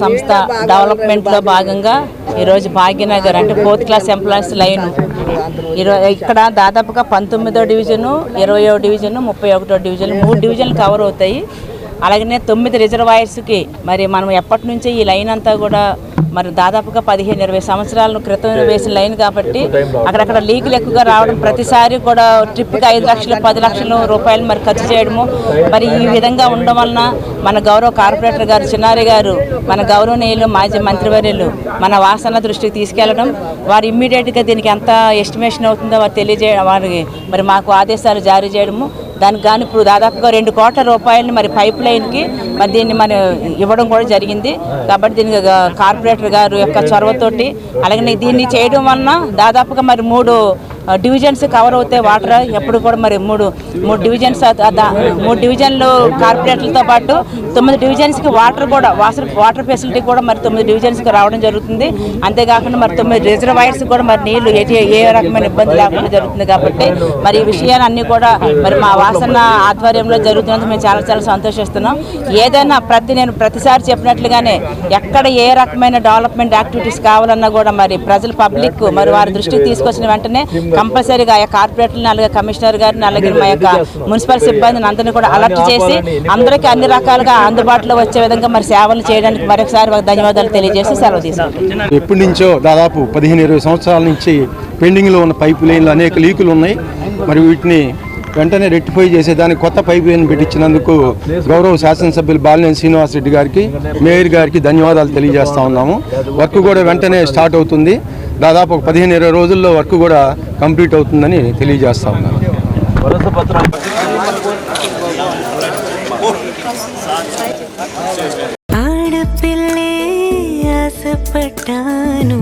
సంస్థ డెవలప్మెంట్లో భాగంగా ఈరోజు భాగ్యనగర్ అంటే ఫోర్త్ క్లాస్ ఎంప్లాయీస్ లైన్. ఈరోజు ఇక్కడ దాదాపుగా పంతొమ్మిదో డివిజను ఇరవయో డివిజను ముప్పై ఒకటో డివిజన్ మూడు డివిజన్లు కవర్ అవుతాయి. అలాగనే తొమ్మిది రిజర్వాయర్స్కి మరి మనం ఎప్పటి నుంచి ఈ లైన్ అంతా కూడా మరి దాదాపుగా పదిహేను ఇరవై సంవత్సరాల క్రితం వేసిన లైన్ కాబట్టి అక్కడక్కడ లీకులు ఎక్కువగా రావడం ప్రతిసారి కూడా ట్రిప్కి ఐదు లక్షలు పది లక్షలు రూపాయలు మరి ఖర్చు చేయడము. మరి ఈ విధంగా ఉండడం వలన మన గౌరవ కార్పొరేటర్ గారు చిన్నారి గారు మన గౌరవనీయులు మాజీ మంత్రివర్యులు మన వాసన దృష్టికి తీసుకెళ్ళడం. వారు ఇమ్మీడియట్గా దీనికి ఎంత ఎస్టిమేషన్ అవుతుందో వారు తెలియజేయడం వారికి మరి మాకు ఆదేశాలు జారీ చేయడము. దానికి కానీ ఇప్పుడు దాదాపుగా రెండు కోట్ల రూపాయలని మరి పైప్ లైన్కి మరి దీన్ని మనం ఇవ్వడం కూడా జరిగింది. కాబట్టి దీనికి కార్పొరేటర్ గారు యొక్క చొరవతోటి అలాగే దీన్ని చేయడం వలన దాదాపుగా మరి మూడు డివిజన్స్ కవర్ అవుతాయి వాటర్ ఎప్పుడు కూడా మరి మూడు మూడు డివిజన్స్ మూడు డివిజన్లు కార్పొరేట్లతో పాటు తొమ్మిది డివిజన్స్కి వాటర్ కూడా వాటర్ వాటర్ ఫెసిలిటీ కూడా మరి తొమ్మిది డివిజన్స్కి రావడం జరుగుతుంది. అంతేకాకుండా మరి తొమ్మిది రిజర్వాయర్స్ కూడా మరి నీళ్ళు ఏ ఏ రకమైన ఇబ్బంది లేకుండా జరుగుతుంది కాబట్టి మరి ఈ విషయాన్ని అన్నీ కూడా మరి మా వాసన ఆధ్వర్యంలో జరుగుతున్నందుకు మేము చాలా చాలా సంతోషిస్తున్నాం. ఏదైనా ప్రతి నేను ప్రతిసారి చెప్పినట్లుగానే ఎక్కడ ఏ రకమైన డెవలప్మెంట్ యాక్టివిటీస్ కావాలన్నా కూడా మరి ప్రజలు పబ్లిక్ మరి వారి దృష్టికి తీసుకొచ్చిన వెంటనే కంపల్సరీగా ఆ కార్పొరేటర్ని అలాగే కమిషనర్ గారిని అలాగే మా యొక్క మున్సిపల్ సిబ్బందిని అందరినీ కూడా అలర్ట్ చేసి అందరికీ అన్ని రకాలుగా అందుబాటులో వచ్చే విధంగా మరి సేవలు చేయడానికి మరొకసారి ధన్యవాదాలు తెలియజేసి సెలవు తీసుకుంటాం ఎప్పటి నుంచో దాదాపు పదిహేను ఇరవై సంవత్సరాల నుంచి పెండింగ్లో ఉన్న పైపు లైన్లు అనేక లీకులు ఉన్నాయి. మరి వీటిని వెంటనే రెక్టిఫై చేసేదానికి కొత్త పైప్ లైన్ పెట్టించినందుకు గౌరవ శాసనసభ్యులు బాలినేని శ్రీనివాసరెడ్డి గారికి మేయర్ గారికి ధన్యవాదాలు తెలియజేస్తా ఉన్నాము. వర్క్ కూడా వెంటనే స్టార్ట్ అవుతుంది. దాదాపు ఒక పదిహేను ఇరవై రోజుల్లో వర్క్ కూడా కంప్లీట్ అవుతుందని తెలియజేస్తా ఉన్నాను. ఆడపిల్లే ఆశపడ్డాను.